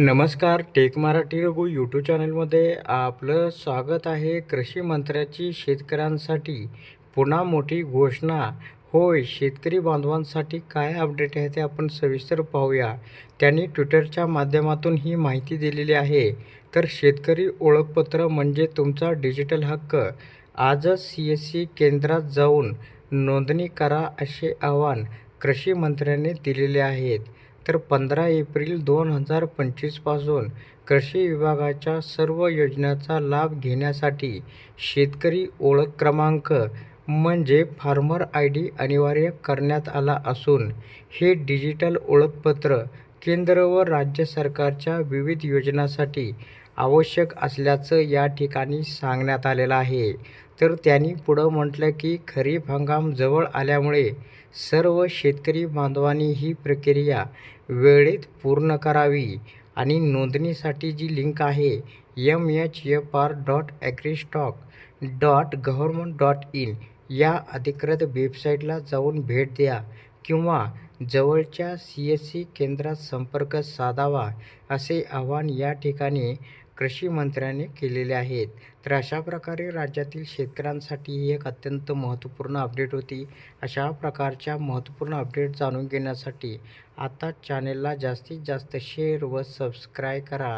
नमस्कार take Marathi Raghu YouTube चॅनलमध्ये आपलं स्वागत आहे कृषी मंत्र्याची शेतकऱ्यांसाठी. पुन्हा मोठी घोषणा. होय शेतकरी बांधवांसाठी काय अपडेट आहे ते आपण सविस्तर पाहूया. त्यांनी ट्विटरच्या माध्यमातून ही माहिती दिलेली आहे. तर शेतकरी ओळखपत्र म्हणजे तुमचा डिजिटल हक्क. आजच सी एस सी केंद्रात जाऊन नोंदणी करा असे आवाहन कृषी मंत्र्यांनी दिलेले आहेत. तर पंधरा एप्रिल दोन हजार पंचवीसपासून कृषी विभागाच्या सर्व योजनांचा लाभ घेण्यासाठी शेतकरी ओळख क्रमांक म्हणजे फार्मर आय डी अनिवार्य करण्यात आला असून हे डिजिटल ओळखपत्र केंद्र व राज्य सरकारच्या विविध योजनांसाठी आवश्यक असल्याचं या ठिकाणी सांगण्यात आलेलं आहे. तर त्यांनी पुढं म्हटलं की खरीप हंगाम जवळ आल्यामुळे सर्व शेतकरी बांधवांनी ही प्रक्रिया वेळेत पूर्ण करावी आणि नोंदणीसाठी जी लिंक आहे M H F R dot agristack dot government dot in या अधिकृत वेबसाईटला जाऊन भेट द्या. किंवा जवळच्या सी एस सी केंद्रात संपर्क साधावा असे आवाहन या ठिकाणी कृषी मंत्र्यांनी केलेले आहेत. तर अशा प्रकारे राज्यातील शेतकऱ्यांसाठी ही एक अत्यंत महत्त्वपूर्ण अपडेट होती. अशा प्रकारच्या महत्त्वपूर्ण अपडेट जाणून घेण्यासाठी आता चॅनेलला जास्तीत जास्त शेअर व सबस्क्राईब करा.